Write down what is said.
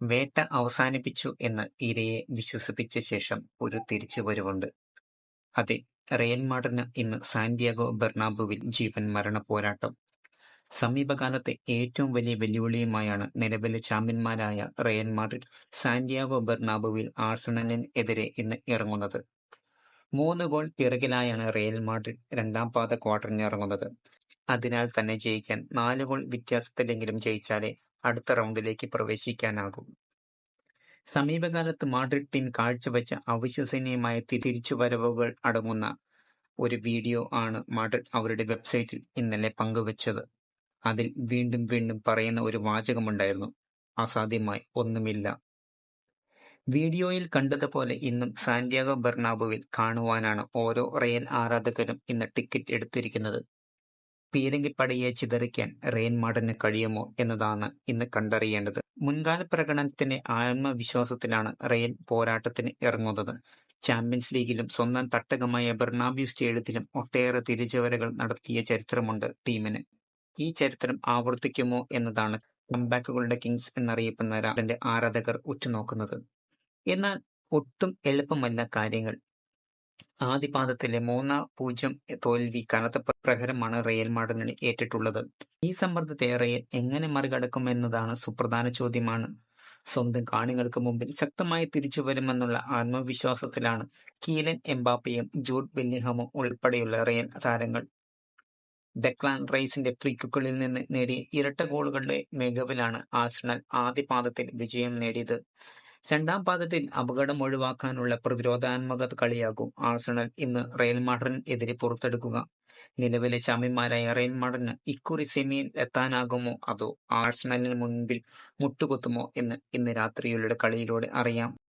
വേട്ട അവസാനിപ്പിച്ചു എന്ന് ഇരയെ വിശ്വസിപ്പിച്ച ശേഷം ഒരു തിരിച്ചുവരവുണ്ട്. അതെ, റയൽ മാഡ്രിഡിന് ഇന്ന് സാന്റിയാഗോ ബെർണാബുവിൽ ജീവൻ മരണ പോരാട്ടം. സമീപകാലത്തെ ഏറ്റവും വലിയ വെല്ലുവിളിയുമായാണ് നിലവിലെ ചാമ്പ്യന്മാരായ റയൽ മാഡ്രിഡ് സാന്റിയാഗോ ബെർണാബുവിൽ ആഴ്സണലിനെതിരെ ഇന്ന് ഇറങ്ങുന്നത്. മൂന്ന് ഗോൾ പിറകിലായാണ് റയൽ മാഡ്രിഡ് രണ്ടാം പാത ക്വാർട്ടറിന് ഇറങ്ങുന്നത് അതിനാൽ തന്നെ ജയിക്കാൻ നാല് ഗോൾ വ്യത്യാസത്തിലെങ്കിലും ജയിച്ചാലേ അടുത്ത റൗണ്ടിലേക്ക് പ്രവേശിക്കാനാകും സമീപകാലത്ത് മാഡ്രിഡ് ടീം കാഴ്ചവെച്ച അവിശ്വസനീയമായ തിരിച്ചുവരവുകൾ അടങ്ങുന്ന ഒരു വീഡിയോ ആണ് മാഡ്രിഡ് അവരുടെ വെബ്സൈറ്റിൽ ഇന്നലെ പങ്കുവച്ചത്. അതിൽ വീണ്ടും വീണ്ടും പറയുന്ന ഒരു വാചകമുണ്ടായിരുന്നു "അസാധ്യമായി ഒന്നുമില്ല". വീഡിയോയിൽ കണ്ടതുപോലെ ഇന്നും സാന്റിയാഗോ ബെർണാബുവിൽ കാണുവാനാണ് ഓരോ റയൽ ആരാധകരും ഇന്ന് ടിക്കറ്റ് എടുത്തിരിക്കുന്നത്. പീരങ്കിപ്പടയെ ചിതറിക്കാൻ റെയിൻമാടന് കഴിയുമോ എന്നതാണ് ഇന്ന് കണ്ടറിയേണ്ടത്. മുൻകാല പ്രകടനത്തിന്റെ ആത്മവിശ്വാസത്തിലാണ് റെയിൽ പോരാട്ടത്തിന് ഇറങ്ങുന്നത്. ചാമ്പ്യൻസ് ലീഗിലും സ്വന്തം തട്ടകമായ ബെർണാബ്യു സ്റ്റേഡിയത്തിലും ഒട്ടേറെ തിരിച്ചുവരകൾ നടത്തിയ ചരിത്രമുണ്ട് ടീമിന്. ഈ ചരിത്രം ആവർത്തിക്കുമോ എന്നതാണ് കംബാക്കുകളുടെ കിങ്സ് എന്നറിയപ്പെടുന്ന ആരാധകർ ഉറ്റുനോക്കുന്നത്. എന്നാൽ ഒട്ടും എളുപ്പമല്ല കാര്യങ്ങൾ. ആദ്യ പാദത്തിലെ മൂന്ന്-പൂജ്യം തോൽവി കനത്ത പ്രഹരമാണ് റയൽ മാഡ്രിഡിന് ഏറ്റിട്ടുള്ളത്. ഈ സമ്മർദ്ദത്തെ റയൽ എങ്ങനെ മറികടക്കുമെന്നതാണ് സുപ്രധാന ചോദ്യമാണ്. സ്വന്തം കാണികൾക്ക് മുമ്പിൽ ശക്തമായി തിരിച്ചു വരുമെന്നുള്ള ആത്മവിശ്വാസത്തിലാണ് കീലൻ എംബാപ്പയും ജൂഡ് ബെല്ലിഹമും ഉൾപ്പെടെയുള്ള റയൽ താരങ്ങൾ. ഡെക്ലാൻ റൈസിന്റെ ഫ്രീക്കുകളിൽ നിന്ന് നേടിയ ഇരട്ട ഗോളുകളുടെ മികവിലാണ് ആഴ്സണൽ ആദ്യ പാദത്തിൽ വിജയം നേടിയത്. രണ്ടാം പാദത്തിൽ അപകടം ഒഴിവാക്കാനുള്ള പ്രതിരോധാത്മക കളിയാകും ആഴ്സണൽ ഇന്ന് റയൽ മാഡറിന് എതിരെ പുറത്തെടുക്കുക. നിലവിലെ ചാമ്പ്യന്മാരായ റയൽ മാഡറിന് ഇക്കുറി സെമിയിൽ എത്താനാകുമോ അതോ ആഴ്സണലിന് മുൻപിൽ മുട്ടുകുത്തുമോ എന്ന് ഇന്ന് രാത്രിയുള്ള കളിയിലൂടെ അറിയാം.